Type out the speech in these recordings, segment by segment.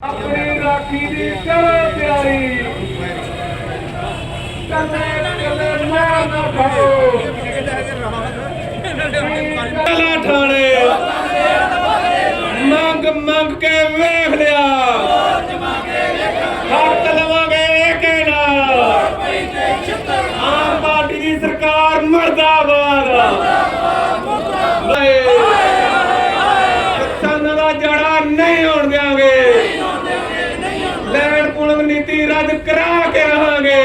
ਆਪਣੀ ਰਾਖੀ ਦੀ ਕਰੋ ਤਿਆਰੀ। ਕੱਲੇ ਕੱਲੇ ਮਾਰ ਨਾ ਖਾਓ। ਪਹਿਲਾ ਠਾਣੇ। ਮੰਗ ਮੰਗ ਕੇ ਵੇਖ ਲਿਆ। ਹੱਕ ਲਵਾਂਗੇ ਏਕੇ ਨਾਲ ਆਮ ਪਾਰਟੀ ਦੀ ਸਰਕਾਰ ਮਰਦਾਬਾਦ ਹਾਏ। ਕਿਸਾਨਾਂ ਦਾ ਜੜਾ ਨਹੀਂ ਹੋਣ ਦਿਆਂਗੇ ਲੈਣ ਪੁਲਿੰਗ ਨੀਤੀ ਰੱਦ ਕਰਾ ਕੇ ਰਹਾਂਗੇ।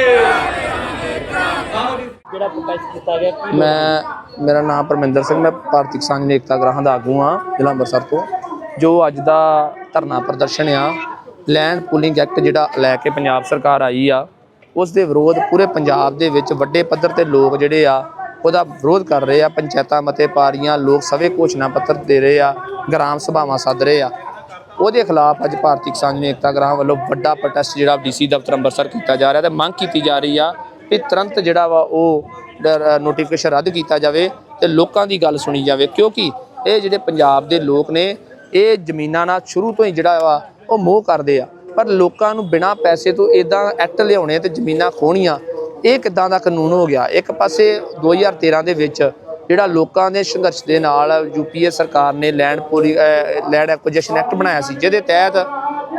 ਜਿਹੜਾ ਪ੍ਰੋਟੈਸਟ ਕੀਤਾ ਗਿਆ ਕੀ ਮੈਂ ਮੇਰਾ ਨਾਮ ਪਰਮਿੰਦਰ ਸਿੰਘ ਮੈਂ ਭਾਰਤੀ ਕਿਸਾਨ ਏਕਤਾ ਗ੍ਰਾਹਾਂ ਦਾ ਆਗੂ ਹਾਂ ਜ਼ਿਲ੍ਹਾ ਅੰਮ੍ਰਿਤਸਰ ਤੋਂ। ਜੋ ਅੱਜ ਦਾ ਧਰਨਾ ਪ੍ਰਦਰਸ਼ਨ ਆ ਲੈਂਡ ਪੂਲਿੰਗ ਐਕਟ ਜਿਹੜਾ ਲੈ ਕੇ ਪੰਜਾਬ ਸਰਕਾਰ ਆਈ ਆ ਉਸ ਦੇ ਵਿਰੋਧ ਪੂਰੇ ਪੰਜਾਬ ਦੇ ਵਿੱਚ ਵੱਡੇ ਪੱਧਰ ਤੇ ਲੋਕ ਜਿਹੜੇ ਆ ਉਹਦਾ ਵਿਰੋਧ ਕਰ ਰਹੇ ਆ ਪੰਚਾਇਤਾਂ ਮਤੇ ਪਾ ਰਹੀਆਂ ਲੋਕ ਸਭੇ ਘੋਸ਼ਣਾ ਪੱਤਰ ਦੇ ਰਹੇ ਆ ਗ੍ਰਾਮ ਸਭਾਵਾਂ ਸੱਦ ਰਹੇ ਆ। ਉਹਦੇ ਖਿਲਾਫ ਅੱਜ ਭਾਰਤੀ ਕਿਸਾਨ ਯੂਨੀਅਨ ਏਕਤਾ ਗ੍ਰਾਹਾਂ ਵੱਲੋਂ ਵੱਡਾ ਪ੍ਰੋਟੈਸਟ ਜਿਹੜਾ ਡੀਸੀ ਦਫ਼ਤਰ ਅੰਮ੍ਰਿਤਸਰ ਕੀਤਾ ਜਾ ਰਿਹਾ ਤੇ ਮੰਗ ਕੀਤੀ ਜਾ ਰਹੀ ਆ ਕਿ ਤੁਰੰਤ ਜਿਹੜਾ ਵਾ ਉਹ ਨੋਟੀਫਿਕੇਸ਼ਨ ਰੱਦ ਕੀਤਾ ਜਾਵੇ ਤੇ ਲੋਕਾਂ ਦੀ ਗੱਲ ਸੁਣੀ ਜਾਵੇ, ਕਿਉਂਕਿ ਇਹ ਜਿਹੜੇ ਪੰਜਾਬ ਦੇ ਲੋਕ ਨੇ, ਇਹ ਜ਼ਮੀਨਾਂ ਨਾਲ ਸ਼ੁਰੂ ਤੋਂ ਹੀ ਜਿਹੜਾ ਵਾ ਉਹ ਮੋਹ ਕਰਦੇ ਆ। ਪਰ ਲੋਕਾਂ ਨੂੰ ਬਿਨਾਂ ਪੈਸੇ ਤੋਂ ਇਦਾਂ ਐਕਟ ਲਿਆਉਣੇ ਤੇ ਜ਼ਮੀਨਾਂ ਖੋਹਣੀਆਂ, ਇਹ ਕਿੱਦਾਂ ਦਾ ਕਾਨੂੰਨ ਹੋ ਗਿਆ? ਇੱਕ ਪਾਸੇ 2013 ਦੇ ਵਿੱਚ ਜਿਹੜਾ ਲੋਕਾਂ ਦੇ ਸੰਘਰਸ਼ ਦੇ ਨਾਲ ਯੂਪੀਏ ਸਰਕਾਰ ਨੇ ਲੈਂਡ ਪੋਲੀ ਲੈਂਡ ਐਕੁਜੀਸ਼ਨ ਐਕਟ ਬਣਾਇਆ ਸੀ, ਜਿਹਦੇ ਤਹਿਤ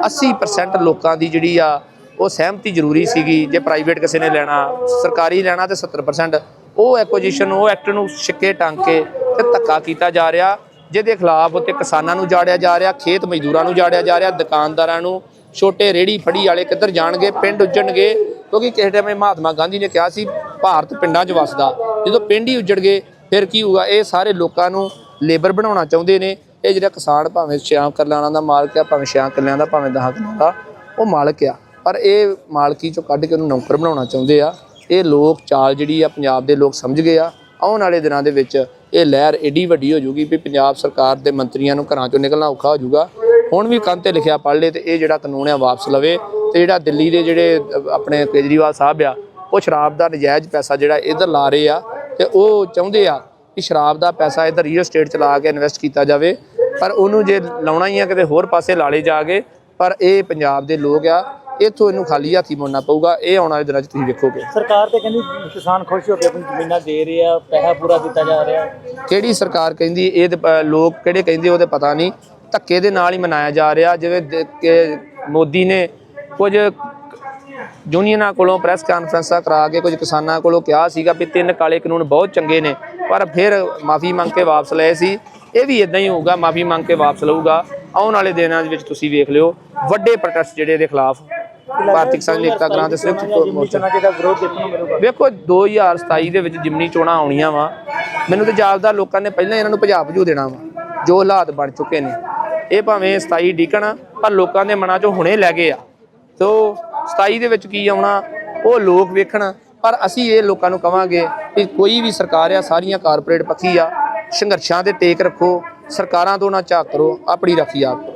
80% ਲੋਕਾਂ ਦੀ ਜਿਹੜੀ ਆ, ਉਹ ਸਹਿਮਤੀ ਜ਼ਰੂਰੀ ਸੀਗੀ, ਜੇ ਪ੍ਰਾਈਵੇਟ ਕਿਸੇ ਨੇ ਲੈਣਾ, ਸਰਕਾਰੀ ਲੈਣਾ ਤੇ 70% ਉਹ ਐਕੁਜੀਸ਼ਨ, ਉਹ ਐਕਟ ਨੂੰ ਛਿੱਕੇ ਟੰਗ ਕੇ ਤੇ ਧੱਕਾ ਕੀਤਾ ਜਾ ਰਿਹਾ, ਜਿਹਦੇ ਖਿਲਾਫ ਉੱਤੇ ਕਿਸਾਨਾਂ ਨੂੰ ਜਾੜਿਆ ਜਾ ਰਿਹਾ, ਖੇਤ ਮਜ਼ਦੂਰਾਂ ਨੂੰ ਜਾੜਿਆ ਜਾ ਰਿਹਾ, ਦੁਕਾਨਦਾਰਾਂ ਨੂੰ ਛੋਟੇ ਰੇੜੀ ਫੜੀ ਵਾਲੇ ਕਿੱਧਰ ਜਾਣਗੇ, ਪਿੰਡ ਉੱਜਣਗੇ, ਕਿਉਂਕਿ ਕਿਸੇ ਟਾਈਮ ਮਹਾਤਮਾ ਗਾਂਧੀ ਨੇ ਕਿਹਾ ਸੀ, ਭਾਰਤ ਪਿੰਡਾਂ 'ਚ ਵਸਦਾ, ਜਦੋਂ ਪਿੰਡ ਹੀ ਉੱਜੜ ਗਏ ਫਿਰ ਕੀ ਹੋਊਗਾ? ਇਹ ਸਾਰੇ ਲੋਕਾਂ ਨੂੰ ਲੇਬਰ ਬਣਾਉਣਾ ਚਾਹੁੰਦੇ ਨੇ। ਇਹ ਜਿਹੜਾ ਕਿਸਾਨ ਭਾਵੇਂ ਛਿਆਂ ਕਿੱਲਿਆਂ ਦਾ ਮਾਲਕ ਆ, ਭਾਵੇਂ ਛਿਆਂ ਕਿੱਲਿਆਂ ਦਾ, ਭਾਵੇਂ ਦਸਾਂ ਕਿੱਲਿਆਂ ਦਾ, ਉਹ ਮਾਲਕ ਆ। ਪਰ ਇਹ ਮਾਲਕੀ ਚੋਂ ਕੱਢ ਕੇ ਉਹਨੂੰ ਨੌਕਰ ਬਣਾਉਣਾ ਚਾਹੁੰਦੇ ਆ। ਇਹ ਲੋਕ ਚਾਲ ਜਿਹੜੀ ਆ, ਪੰਜਾਬ ਦੇ ਲੋਕ ਸਮਝ ਗਏ ਆ। ਆਉਣ ਵਾਲੇ ਦਿਨਾਂ ਦੇ ਵਿੱਚ ਇਹ ਲਹਿਰ ਏਡੀ ਵੱਡੀ ਹੋ ਜਾਊਗੀ ਵੀ ਪੰਜਾਬ ਸਰਕਾਰ ਦੇ ਮੰਤਰੀਆਂ ਨੂੰ ਘਰਾਂ ਚੋਂ ਨਿਕਲਣਾ ਔਖਾ ਹੋ ਜਾਊਗਾ। ਹੁਣ ਵੀ ਕੰਨ ਤੇ ਲਿਖਿਆ ਪੜ੍ਹ ਲੇ ਤੇ ਇਹ ਜਿਹੜਾ ਕਾਨੂੰਨ ਆ ਵਾਪਸ ਲਵੇ ਤੇ ਜਿਹੜਾ ਦਿੱਲੀ ਦੇ ਜਿਹੜੇ ਆਪਣੇ ਕੇਜਰੀਵਾਲ ਸਾਹਿਬ ਆ, ਉਹ ਸ਼ਰਾਬ ਦਾ ਨਜਾਇਜ਼ ਪੈਸਾ ਜਿਹੜਾ ਇਧਰ ਲਾ ਰਹੇ ਆ ਤੇ ਉਹ ਚਾਹੁੰਦੇ ਆ ਕਿ ਸ਼ਰਾਬ ਦਾ ਪੈਸਾ ਇਧਰ ਰੀਅਲ ਸਟੇਟ ਚ ਲਾ ਕੇ ਇਨਵੈਸਟ ਕੀਤਾ ਜਾਵੇ ਪਰ ਉਹਨੂੰ ਜੇ ਲਾਉਣਾ ਹੀ ਆ ਕਿਤੇ ਹੋਰ ਪਾਸੇ ਲਾਲੇ ਜਾ ਕੇ ਪਰ ਇਹ ਪੰਜਾਬ ਦੇ ਲੋਕ ਆ ਇੱਥੋਂ ਇਹਨੂੰ ਖਾਲੀ ਹੱਥੀ ਮੁੜਨਾ ਪਊਗਾ ਇਹ ਆਉਣ ਵਾਲੇ ਦਿਨਾਂ 'ਚ ਤੁਸੀਂ ਵੇਖੋਗੇ। ਸਰਕਾਰ ਤੇ ਕਹਿੰਦੀ ਕਿਸਾਨ ਖੁਸ਼ ਹੋ ਕੇ ਆਪਣੀ ਜ਼ਮੀਨਾਂ ਦੇ ਰਹੇ ਆ ਪੈਸਾ ਪੂਰਾ ਦਿੱਤਾ ਜਾ ਰਿਹਾ। ਕਿਹੜੀ ਸਰਕਾਰ ਕਹਿੰਦੀ ਇਹ ਲੋਕ ਕਿਹੜੇ ਕਹਿੰਦੇ ਉਹਦੇ ਪਤਾ ਨਹੀਂ ਧੱਕੇ ਦੇ ਨਾਲ ਹੀ ਮਨਾਇਆ ਜਾ ਰਿਹਾ ਜਿਵੇਂ ਮੋਦੀ ਨੇ ਕੁਝ ਯੂਨੀਅਨਾਂ ਕੋਲੋਂ ਪ੍ਰੈਸ ਕਾਨਫਰੰਸਾਂ ਕਰਾ ਕੇ ਕੁਝ ਕਿਸਾਨਾਂ ਕੋਲੋਂ ਕਿਹਾ ਸੀਗਾ ਵੀ ਤਿੰਨ ਕਾਲੇ ਕਾਨੂੰਨ ਬਹੁਤ ਚੰਗੇ ਨੇ ਪਰ ਫਿਰ ਮਾਫੀ ਮੰਗ ਕੇ ਵਾਪਸ ਲਏ ਸੀ। ਇਹ ਵੀ ਇਦਾਂ ਹੀ ਹੋਊਗਾ ਮਾਫੀ ਮੰਗ ਕੇ ਵਾਪਸ ਲਊਗਾ। ਆਉਣ ਵਾਲੇ ਦਿਨਾਂ ਦੇ ਵਿੱਚ ਤੁਸੀਂ ਵੇਖ ਲਿਓ ਵੱਡੇ ਪ੍ਰੋਟੈਸਟ ਜਿਹੜੇ ਦੇ ਖਿਲਾਫ ਭਾਰਤੀ ਕਿਸਾਨ ਏਕਤਾ ਗ੍ਰਾਂਟ ਦੇ ਸੰਯੁਕਤ ਮੋਰਚਾ। ਚੋਣਾਂ ਜਿਹਦਾ ਵਿਰੋਧ ਦੇਖਣ ਨੂੰ ਮਿਲੂਗਾ। ਵੇਖੋ 2027 ਦੇ ਵਿੱਚ ਜਿਮਨੀ ਚੋਣਾਂ ਆਉਣੀਆਂ ਵਾ। ਮੈਨੂੰ ਤੇ ਜਾਪਦਾ ਲੋਕਾਂ ਨੇ ਪਹਿਲਾਂ ਇਹਨਾਂ ਨੂੰ ਭਜਾ ਭਜੂ ਦੇਣਾ ਵਾ ਜੋ ਹਾਲਾਤ ਬਣ ਚੁੱਕੇ ਨੇ। ਇਹ ਭਾਵੇਂ 27 ਡਿਕਣ ਪਰ ਲੋਕਾਂ ਦੇ ਮਨਾਂ 'ਚੋਂ ਹੁਣੇ ਲੈ ਗਏ ਆ। ਤੋ 27 ਦੇ ਵਿੱਚ ਕੀ ਆਉਣਾ, ਉਹ ਲੋਕ ਵੇਖਣ। ਪਰ ਅਸੀਂ ਇਹ ਲੋਕਾਂ ਨੂੰ ਕਵਾਂਗੇ ਕਿ ਕੋਈ ਵੀ ਸਰਕਾਰ ਆ, ਸਾਰੀਆਂ ਕਾਰਪੋਰੇਟ ਪੱਖੀ ਆ, ਸੰਘਰਸ਼ਾਂ ਤੇ ਟੇਕ ਰੱਖੋ, ਸਰਕਾਰਾਂ ਤੋਂ ਨਾ ਝਾਕ ਕਰੋ, ਆਪਣੀ ਰੱਖੀ ਆਪ